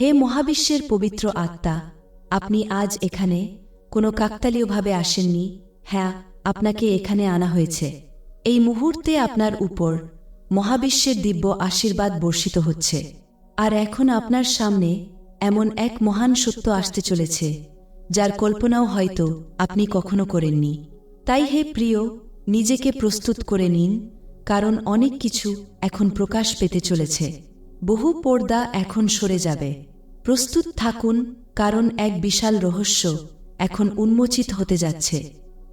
হে মহাবিশ্বের পবিত্র আত্মা, আপনি আজ এখানে কোনো কাকতালীয়ভাবে আসেননি। হ্যাঁ আপনাকে এখানে আনা হয়েছে। এই মুহূর্তে আপনার উপর মহাবিশ্বের দিব্য আশীর্বাদ বর্ষিত হচ্ছে। আর এখন আপনার সামনে এমন এক মহান সত্য আসতে চলেছে, যার কল্পনাও হয়তো আপনি কখনো করেননি। তাই হে প্রিয়, নিজেকে প্রস্তুত করে নিন, কারণ অনেক কিছু এখন প্রকাশ পেতে চলেছে। বহু পর্দা এখন সরে যাবে। প্রস্তুত থাকুন, কারণ এক বিশাল রহস্য এখন উন্মোচিত হতে যাচ্ছে।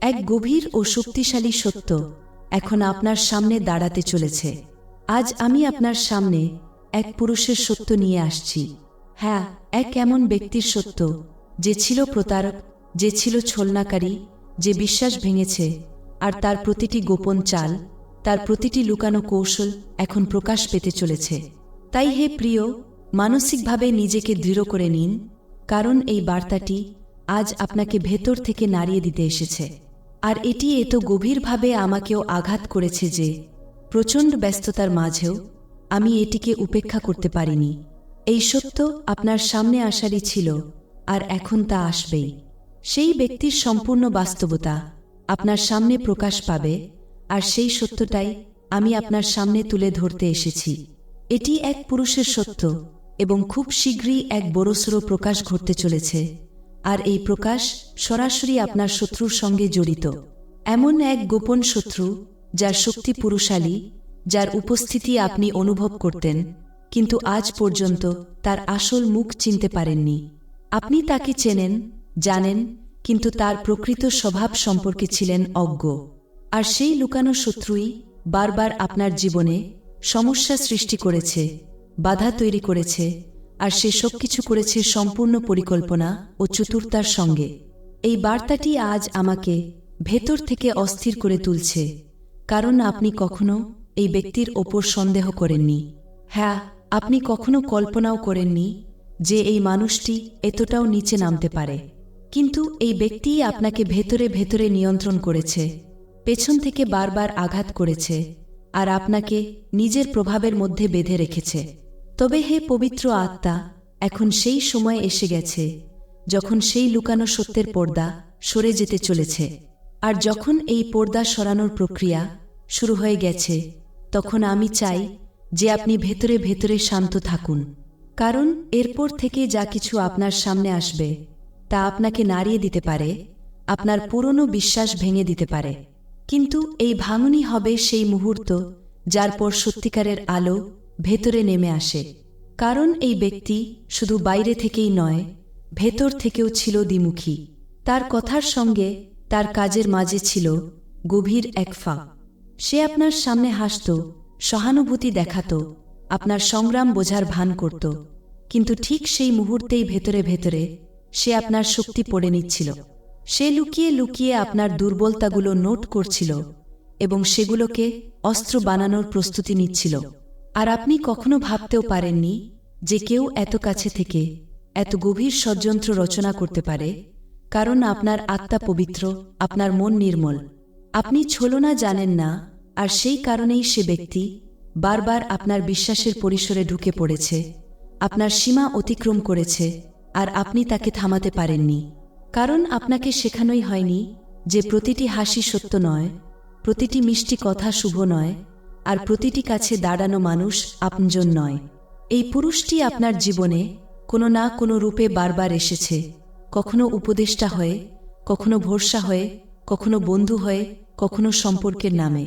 এক গভীর ও শক্তিশালী সত্য এখন আপনার সামনে দাঁড়াতে চলেছে। আজ আমি আপনার সামনে এক পুরুষের সত্য নিয়ে আসছি। হ্যাঁ এক এমন ব্যক্তির সত্য যে ছিল প্রতারক, যে ছিল ছলনাকারী, যে বিশ্বাস ভেঙেছে, আর তার প্রতিটি গোপন চাল, তার প্রতিটি লুকানো কৌশল এখন প্রকাশ পেতে চলেছে। তাই হে প্রিয় মানসিকভাবে নিজেকে দৃঢ় করে নিন, কারণ এই বার্তাটি আজ আপনাকে ভেতর থেকে নাড়িয়ে দিতে এসেছে। আর এটি এত গভীরভাবে আমাকেও আঘাত করেছে যে, প্রচণ্ড ব্যস্ততার মাঝেও আমি এটিকে উপেক্ষা করতে পারিনি। এই সত্য আপনার সামনে আসারই ছিল, আর এখন তা আসবেই। সেই ব্যক্তির সম্পূর্ণ বাস্তবতা আপনার সামনে প্রকাশ পাবে, আর সেই সত্যটাই আমি আপনার সামনে তুলে ধরতে এসেছি। এটি এক পুরুষের সত্য এবং খুব শীঘ্রই এক বড়সড় প্রকাশ ঘটতে চলেছে। আর এই প্রকাশ সরাসরি আপনার শত্রুর সঙ্গে জড়িত। এমন এক গোপন শত্রু, যার শক্তি পুরুষালী, যার উপস্থিতি আপনি অনুভব করতেন, কিন্তু আজ পর্যন্ত তার আসল মুখ চিনতে পারেননি। আপনি তাকে চেনেন, জানেন, কিন্তু তার প্রকৃত স্বভাব সম্পর্কে ছিলেন অজ্ঞ। আর সেই লুকানো শত্রুই বারবার আপনার জীবনে সমস্যা সৃষ্টি করেছে। বাধা তৈরি করেছে আর সে সবকিছু করেছে সম্পূর্ণ পরিকল্পনা ও চতুর্তার সঙ্গে। এই বার্তাটি আজ আমাকে ভেতর থেকে অস্থির করে তুলছে, কারণ আপনি কখনো এই ব্যক্তির ওপর সন্দেহ করেননি। হ্যাঁ আপনি কখনো কল্পনাও করেননি যে এই মানুষটি এতটাও নিচে নামতে পারে। কিন্তু এই ব্যক্তিই আপনাকে ভেতরে ভেতরে নিয়ন্ত্রণ করেছে, পেছন থেকে বারবার আঘাত করেছে আর আপনাকে নিজের প্রভাবের মধ্যে বেঁধে রেখেছে। তবে হে পবিত্র আত্মা, এখন সেই সময় এসে গেছে, যখন সেই লুকানো সত্যের পর্দা সরে যেতে চলেছে। আর যখন এই পর্দা সরানোর প্রক্রিয়া শুরু হয়ে গেছে, তখন আমি চাই যে আপনি ভেতরে ভেতরে শান্ত থাকুন। কারণ এরপর থেকে যা কিছু আপনার সামনে আসবে, তা আপনাকে নাড়িয়ে দিতে পারে, আপনার পুরনো বিশ্বাস ভেঙে দিতে পারে। কিন্তু এই ভাঙনই হবে সেই মুহূর্ত যার পর সত্যিকারের আলো ভেতরে নেমে আসে। কারণ এই ব্যক্তি শুধু বাইরে থেকেই নয়, ভেতর থেকেও ছিল দ্বিমুখী। তার কথার সঙ্গে তার কাজের মাঝে ছিল গভীর এক ফাঁক। সে আপনার সামনে হাসত, সহানুভূতি দেখাত, আপনার সংগ্রাম বোঝার ভান করত। কিন্তু ঠিক সেই মুহূর্তেই ভেতরে ভেতরে সে আপনার শক্তি পড়ে নিচ্ছিল। সে লুকিয়ে লুকিয়ে আপনার দুর্বলতাগুলো নোট করছিল এবং সেগুলোকে অস্ত্র বানানোর প্রস্তুতি নিচ্ছিল। আর আপনি কখনো ভাবতেও পারেননি যে কেউ এত কাছে থেকে এত গভীর ষড়যন্ত্র রচনা করতে পারে? কারণ আপনার আত্মা পবিত্র, আপনার মন নির্মল। আপনি ছলনা জানেন না, আর সেই কারণেই সে ব্যক্তি বারবার আপনার বিশ্বাসের পরিসরে ঢুকে পড়েছে, আপনার সীমা অতিক্রম করেছে, আর আপনি তাকে থামাতে পারেননি। কারণ আপনাকে শেখানোই হয়নি যে প্রতিটি হাসি সত্য নয়, প্রতিটি মিষ্টি কথা শুভ নয় আর প্রতিটি কাছে দাঁড়ানো মানুষ আপনজন নয়। এই পুরুষটি আপনার জীবনে কোনো না কোনো রূপে বারবার এসেছে। কখনো উপদেষ্টা হয়ে, কখনো ভরসা হয়ে, কখনো বন্ধু হয়ে, কখনো সম্পর্কের নামে।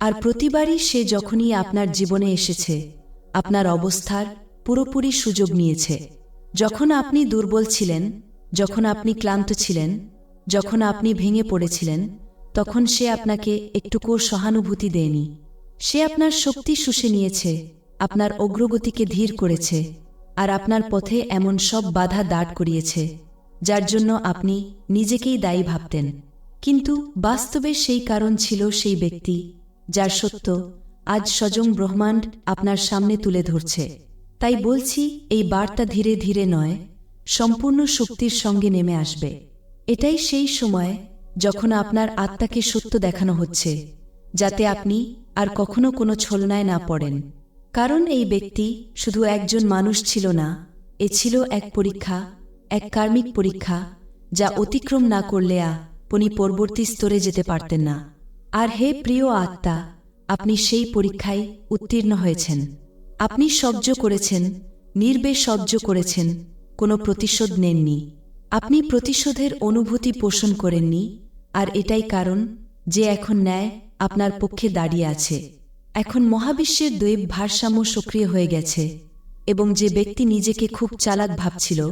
আর প্রতিবারই সে যখনই আপনার জীবনে এসেছে, আপনার অবস্থার পুরোপুরি সুযোগ নিয়েছে। যখন আপনি দুর্বল ছিলেন, যখন আপনি ক্লান্ত ছিলেন, যখন আপনি ভেঙে পড়েছিলেন, তখন সে আপনাকে একটুকুও সহানুভূতি দেয়নি। সে আপনার শক্তি শুষে নিয়েছে, আপনার অগ্রগতিকে ধীর করেছে, আর আপনার পথে এমন সব বাধা দাঁড় করিয়েছে, যার জন্য আপনি নিজেকেই দায়ী ভাবতেন। কিন্তু বাস্তবে সেই কারণ ছিল সেই ব্যক্তি, যার সত্য আজ সজং ব্রহ্মাণ্ড আপনার সামনে তুলে ধরছে। তাই বলছি, এই বার্তা ধীরে ধীরে নয়, সম্পূর্ণ শক্তির সঙ্গে নেমে আসবে। এটাই সেই সময় যখন আপনার আত্মাকে সত্য দেখানো হচ্ছে, যাতে আপনি আর কখনো কোনো ছলনায় না পড়েন। কারণ এই ব্যক্তি শুধু একজন মানুষ ছিল না, এ ছিল এক পরীক্ষা, এক কার্মিক পরীক্ষা, যা অতিক্রম না করলে আপনি পরবর্তী স্তরে যেতে পারতেন না। আর হে প্রিয় আত্মা, আপনি সেই পরীক্ষায় উত্তীর্ণ হয়েছেন। আপনি সহ্য করেছেন নির্বে সহ্য করেছেন, কোনো প্রতিশোধ নেননি। আপনি প্রতিশোধের অনুভূতি পোষণ করেননি, আর এটাই কারণ যে এখন ন্যায় আপনার পক্ষে দাঁড়িয়ে আছে। এখন মহাবিশ্বের দৈব ভারসাম্য সক্রিয় হয়ে গেছে এবং যে ব্যক্তি নিজেকে খুব চালাক ভাবছিল,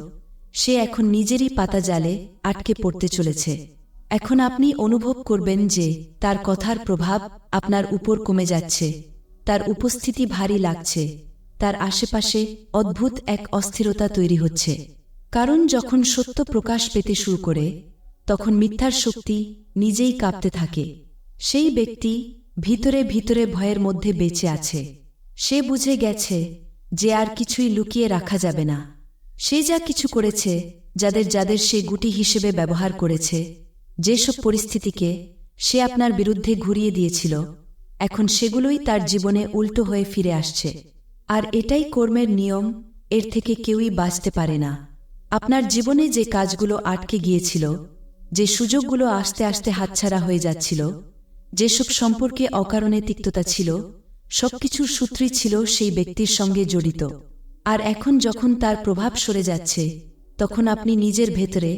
সে এখন নিজেরই পাতা জালে আটকে পড়তে চলেছে। এখন আপনি অনুভব করবেন যে তার কথার প্রভাব আপনার উপর কমে যাচ্ছে, তার উপস্থিতি ভারী লাগছে, তার আশেপাশে অদ্ভুত এক অস্থিরতা তৈরি হচ্ছে। কারণ যখন সত্য প্রকাশ পেতে শুরু করে, তখন মিথ্যার শক্তি নিজেই কাঁপতে থাকে। সেই ব্যক্তি ভিতরে ভিতরে ভয়ের মধ্যে বেঁচে আছে। সে বুঝে গেছে যে আর কিছুই লুকিয়ে রাখা যাবে না। সে যা কিছু করেছে, যাদের যাদের সে গুটি হিসেবে ব্যবহার করেছে, যেসব পরিস্থিতিকে সে আপনার বিরুদ্ধে ঘুরিয়ে দিয়েছিল, এখন সেগুলোই তার জীবনে উল্টো হয়ে ফিরে আসছে। আর এটাই কর্মের নিয়ম, এর থেকে কেউই বাঁচতে পারে না। আপনার জীবনে যে কাজগুলো আটকে গিয়েছিল, যে সুযোগগুলো আস্তে আস্তে হাতছাড়া হয়ে যাচ্ছিল যেসব সম্পর্কে অকারণে তিক্ততা ছিল, সবকিছুর সূত্রই ছিল সেই ব্যক্তির সঙ্গে জড়িত। আর এখন যখন তার প্রভাব সরে যাচ্ছে, তখন আপনি নিজের ভেতরে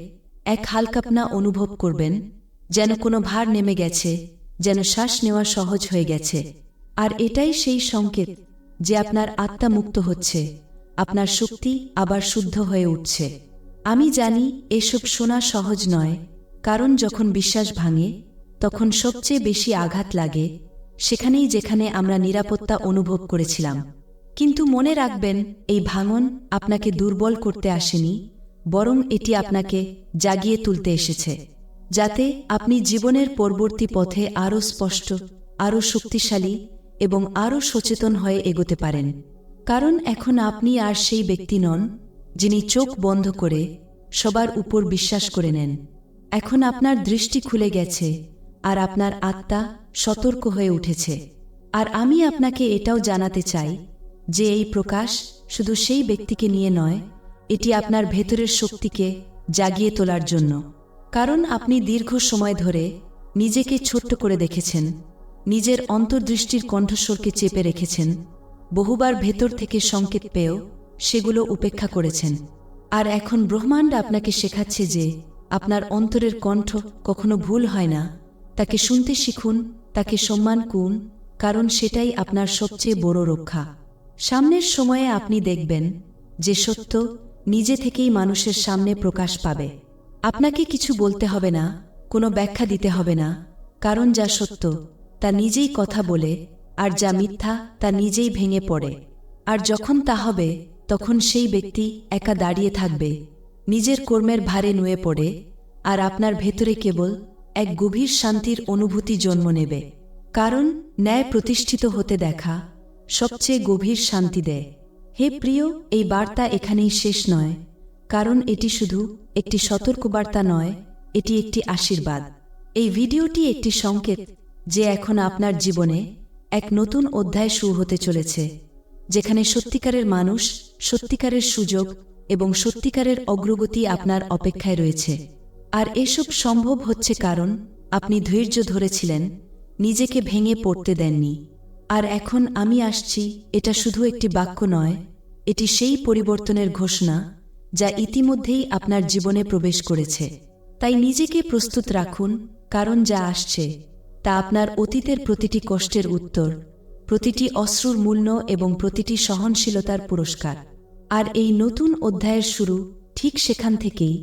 এক হালকাপনা অনুভব করবেন, যেন কোনো ভার নেমে গেছে, যেন শ্বাস নেওয়া সহজ হয়ে গেছে। আর এটাই সেই সংকেত যে আপনার আত্মা মুক্ত হচ্ছে, আপনার শক্তি আবার শুদ্ধ হয়ে উঠছে। আমি জানি এসব শোনা সহজ নয়, কারণ যখন বিশ্বাস ভাঙে তখন সবচেয়ে বেশি আঘাত লাগে, সেখানেই যেখানে আমরা নিরাপত্তা অনুভব করেছিলাম। কিন্তু মনে রাখবেন, এই ভাঙন আপনাকে দুর্বল করতে আসেনি, বরং এটি আপনাকে জাগিয়ে তুলতে এসেছে, যাতে আপনি জীবনের পরবর্তী পথে আরও স্পষ্ট, আরও শক্তিশালী এবং আরও সচেতন হয়ে এগোতে পারেন। কারণ এখন আপনি আর সেই ব্যক্তি নন, যিনি চোখ বন্ধ করে সবার উপর বিশ্বাস করে নেন। এখন আপনার দৃষ্টি খুলে গেছে আর আপনার আত্মা সতর্ক হয়ে উঠেছে। আর আমি আপনাকে এটাও জানাতে চাই যে এই প্রকাশ শুধু সেই ব্যক্তিকে নিয়ে নয়, এটি আপনার ভেতরের শক্তিকে জাগিয়ে তোলার জন্য। কারণ আপনি দীর্ঘ সময় ধরে নিজেকে ছোট্ট করে দেখেছেন, নিজের অন্তর্দৃষ্টির কণ্ঠস্বরকে চেপে রেখেছেন, বহুবার ভেতর থেকে সংকেত পেয়েও সেগুলো উপেক্ষা করেছেন। আর এখন ব্রহ্মাণ্ড আপনাকে শেখাচ্ছে যে আপনার অন্তরের কণ্ঠ কখনো ভুল হয় না। তাকে শুনতে শিখুন, তাকে সম্মান কুন কারণ সেটাই আপনার সবচেয়ে বড় রক্ষা। সামনের সময়ে আপনি দেখবেন যে সত্য নিজে থেকেই মানুষের সামনে প্রকাশ পাবে। আপনাকে কিছু বলতে হবে না, কোনো ব্যাখ্যা দিতে হবে না, কারণ যা সত্য, তা নিজেই কথা বলে, আর যা মিথ্যা, তা নিজেই ভেঙে পড়ে। আর যখন তা হবে, তখন সেই ব্যক্তি একা দাঁড়িয়ে থাকবে, নিজের কর্মের ভারে নুয়ে পড়ে, আর আপনার ভেতরে কেবল এক গভীর শান্তির অনুভূতি জন্ম নেবে। কারণ ন্যায় প্রতিষ্ঠিত হতে দেখা সবচেয়ে গভীর শান্তি দেয়। হে প্রিয়, এই বার্তা এখানেই শেষ নয়। কারণ এটি শুধু একটি সতর্কবার্তা নয়, এটি একটি আশীর্বাদ। এই ভিডিওটি একটি সংকেত যে এখন আপনার জীবনে এক নতুন অধ্যায় শুরু হতে চলেছে, যেখানে সত্যিকারের মানুষ সত্যিকারের সুযোগ এবং সত্যিকারের অগ্রগতি আপনার অপেক্ষায় রয়েছে। আর এসব সম্ভব হচ্ছে কারণ আপনি ধৈর্য ধরেছিলেন, নিজেকে ভেঙে পড়তে দেননি। আর এখন আমি আসছি, এটা শুধু একটি বাক্য নয়, এটি সেই পরিবর্তনের ঘোষণা যা ইতিমধ্যেই আপনার জীবনে প্রবেশ করেছে। তাই নিজেকে প্রস্তুত রাখুন, কারণ যা আসছে, তা আপনার অতীতের প্রতিটি কষ্টের উত্তর, প্রতিটি অশ্রুর মূল্য এবং প্রতিটি সহনশীলতার পুরস্কার। আর এই নতুন অধ্যায়ের শুরু ঠিক সেখান থেকেই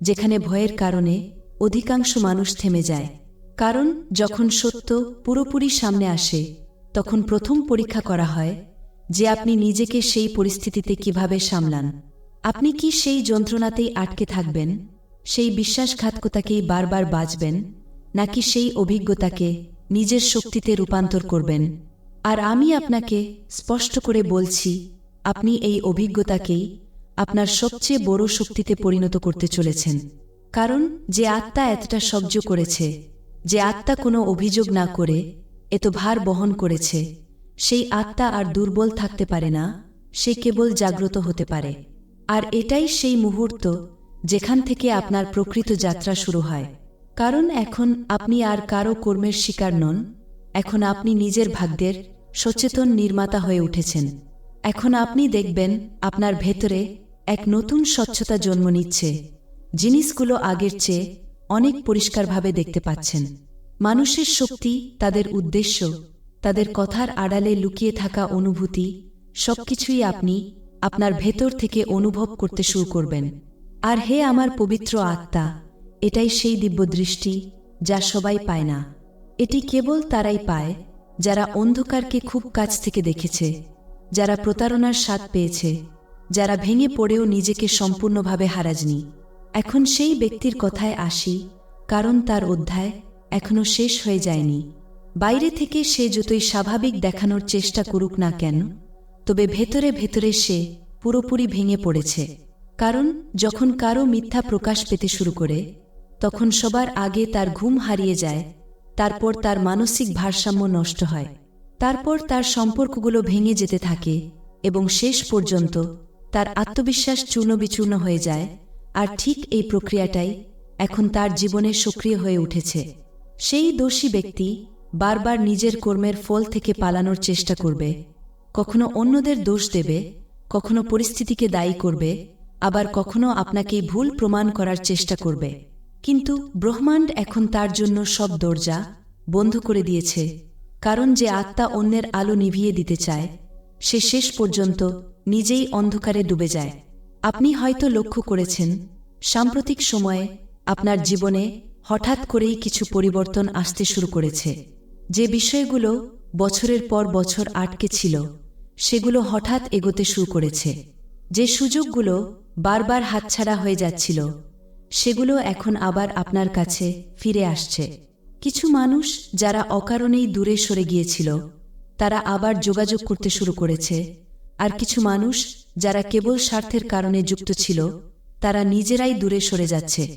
যেখানে ভয়ের কারণে অধিকাংশ মানুষ থেমে যায়। কারণ যখন সত্য পুরোপুরি সামনে আসে, তখন প্রথম পরীক্ষা করা হয় যে আপনি নিজেকে সেই পরিস্থিতিতে কীভাবে সামলান। আপনি কি সেই যন্ত্রণাতেই আটকে থাকবেন? সেই বিশ্বাসঘাতকতাকেই বারবার বাঁচবেন? নাকি সেই অভিজ্ঞতাকে নিজের শক্তিতে রূপান্তর করবেন? আর আমি আপনাকে স্পষ্ট করে বলছি, আপনি এই অভিজ্ঞতাকেই আপনার সবচেয়ে বড় শক্তিতে পরিণত করতে চলেছেন। কারণ যে আত্মা এতটা সহ্য করেছে, যে আত্মা কোনো অভিযোগ না করে এত ভার বহন করেছে, সেই আত্মা আর দুর্বল থাকতে পারে না, সে কেবল জাগ্রত হতে পারে। আর এটাই সেই মুহূর্ত যেখান থেকে আপনার প্রকৃত যাত্রা শুরু হয়। কারণ এখন আপনি আর কারও কর্মের শিকার নন, এখন আপনি নিজের ভাগ্যের সচেতন নির্মাতা হয়ে উঠেছেন। এখন আপনি দেখবেন আপনার ভেতরে এক নতুন স্বচ্ছতা জন্ম নিচ্ছে, জিনিসগুলো আগের চেয়ে অনেক পরিষ্কারভাবে দেখতে পাচ্ছেন। মানুষের শক্তি, তাদের উদ্দেশ্য, তাদের কথার আড়ালে লুকিয়ে থাকা অনুভূতি, সবকিছুই আপনি আপনার ভেতর থেকে অনুভব করতে শুরু করবেন। আর হে আমার পবিত্র আত্মা, এটাই সেই দিব্য দৃষ্টি যা সবাই পায় না। এটি কেবল তারাই পায় যারা অন্ধকারকে খুব কাছ থেকে দেখেছে, যারা প্রতারণার স্বাদ পেয়েছে যারা ভেঙে পড়েও নিজেকে সম্পূর্ণভাবে হারাজনি। এখন সেই ব্যক্তির কথায় আসি, কারণ তার অধ্যায় এখনও শেষ হয়ে যায়নি। বাইরে থেকে সে যতই স্বাভাবিক দেখানোর চেষ্টা করুক না কেন, তবে ভেতরে ভেতরে সে পুরোপুরি ভেঙে পড়েছে। কারণ যখন কারও মিথ্যা প্রকাশ পেতে শুরু করে, তখন সবার আগে তার ঘুম হারিয়ে যায়, তারপর তার মানসিক ভারসাম্য নষ্ট হয়, তারপর তার সম্পর্কগুলো ভেঙে যেতে থাকে এবং শেষ পর্যন্ত তার আত্মবিশ্বাস চূর্ণবিচূর্ণ হয়ে যায়, আর ঠিক এই প্রক্রিয়াটাই এখন তার জীবনে সক্রিয় হয়ে উঠেছে। সেই দোষী ব্যক্তি বারবার নিজের কর্মের ফল থেকে পালানোর চেষ্টা করবে, কখনো অন্যদের দোষ দেবে, কখনো পরিস্থিতিকে দায়ী করবে, আবার কখনো আপনাকেই ভুল প্রমাণ করার চেষ্টা করবে। কিন্তু ব্রহ্মাণ্ড এখন তার জন্য সব দরজা বন্ধ করে দিয়েছে, কারণ যে আত্মা অন্যের আলো নিভিয়ে দিতে চায়, সে শেষ পর্যন্ত নিজেই অন্ধকারে ডুবে যায়। আপনি হয়তো লক্ষ্য করেছেন, সাম্প্রতিক সময়ে আপনার জীবনে হঠাৎ করেই কিছু পরিবর্তন আসতে শুরু করেছে। যে বিষয়গুলো বছরের পর বছর আটকে ছিল, সেগুলো হঠাৎ এগোতে শুরু করেছে। যে সুযোগগুলো বারবার হাতছাড়া হয়ে যাচ্ছিল, সেগুলো এখন আবার আপনার কাছে ফিরে আসছে। কিছু মানুষ যারা অকারণেই দূরে সরে গিয়েছিল, তারা আবার যোগাযোগ করতে শুরু করেছে আর কিছু মানুষ যারা কেবল স্বার্থের কারণে যুক্ত ছিল, তারা নিজেরাই দূরে সরে যাচ্ছে।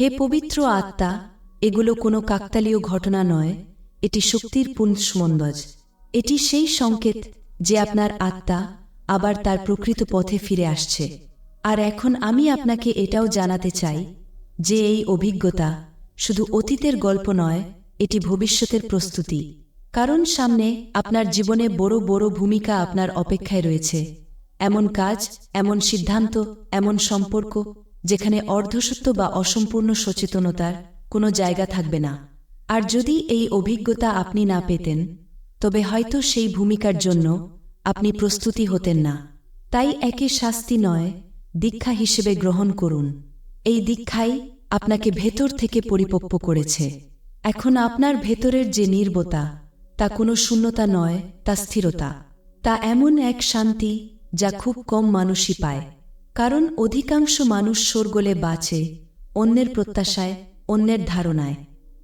হে পবিত্র আত্মা, এগুলো কোনো কাকতালীয় ঘটনা নয়, এটি শক্তির পুঞ্জমন্দজ এটি সেই সংকেত যে আপনার আত্মা আবার তার প্রকৃত পথে ফিরে আসছে। আর এখন আমি আপনাকে এটাও জানাতে চাই যে এই অভিজ্ঞতা শুধু অতীতের গল্প নয়, এটি ভবিষ্যতের প্রস্তুতি। কারণ সামনে আপনার জীবনে বড় বড় ভূমিকা আপনার অপেক্ষায় রয়েছে। এমন কাজ, এমন সিদ্ধান্ত, এমন সম্পর্ক, যেখানে অর্ধসত্য বা অসম্পূর্ণ সচেতনতার কোনো জায়গা থাকবে না। আর যদি এই অভিজ্ঞতা আপনি না পেতেন, তবে হয়তো সেই ভূমিকার জন্য আপনি প্রস্তুতি হতেন না। তাই একে শাস্তি নয়, দীক্ষা হিসেবে গ্রহণ করুন। এই দীক্ষাই আপনাকে ভেতর থেকে পরিপক্ব করেছে। এখন আপনার ভেতরের যে নির্বতা তা কোনো শূন্যতা নয়, তা স্থিরতা। তা এমন এক শান্তি যা খুব কম মানুষই পায়। কারণ অধিকাংশ মানুষ শোরগোলে বাঁচে, অন্যের প্রত্যাশায়, অন্যের ধারণায়।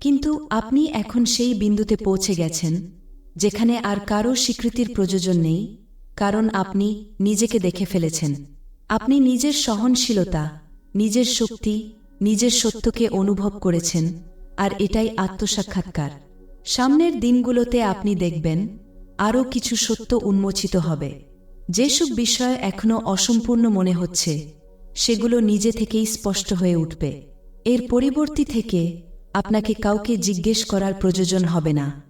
কিন্তু আপনি এখন সেই বিন্দুতে পৌঁছে গেছেন, যেখানে আর কারও স্বীকৃতির প্রয়োজন নেই, কারণ আপনি নিজেকে দেখে ফেলেছেন। আপনি নিজের সহনশীলতা, নিজের শক্তি, নিজের সত্যকে অনুভব করেছেন, আর এটাই আত্মসাক্ষাৎকার। সামনের দিনগুলোতে আপনি দেখবেন আরও কিছু সত্য উন্মোচিত হবে। যেসব বিষয় এখনও অসম্পূর্ণ মনে হচ্ছে, সেগুলো নিজে থেকেই স্পষ্ট হয়ে উঠবে। এর পরিবর্তী থেকে আপনাকে কাউকে জিজ্ঞেস করার প্রয়োজন হবে না।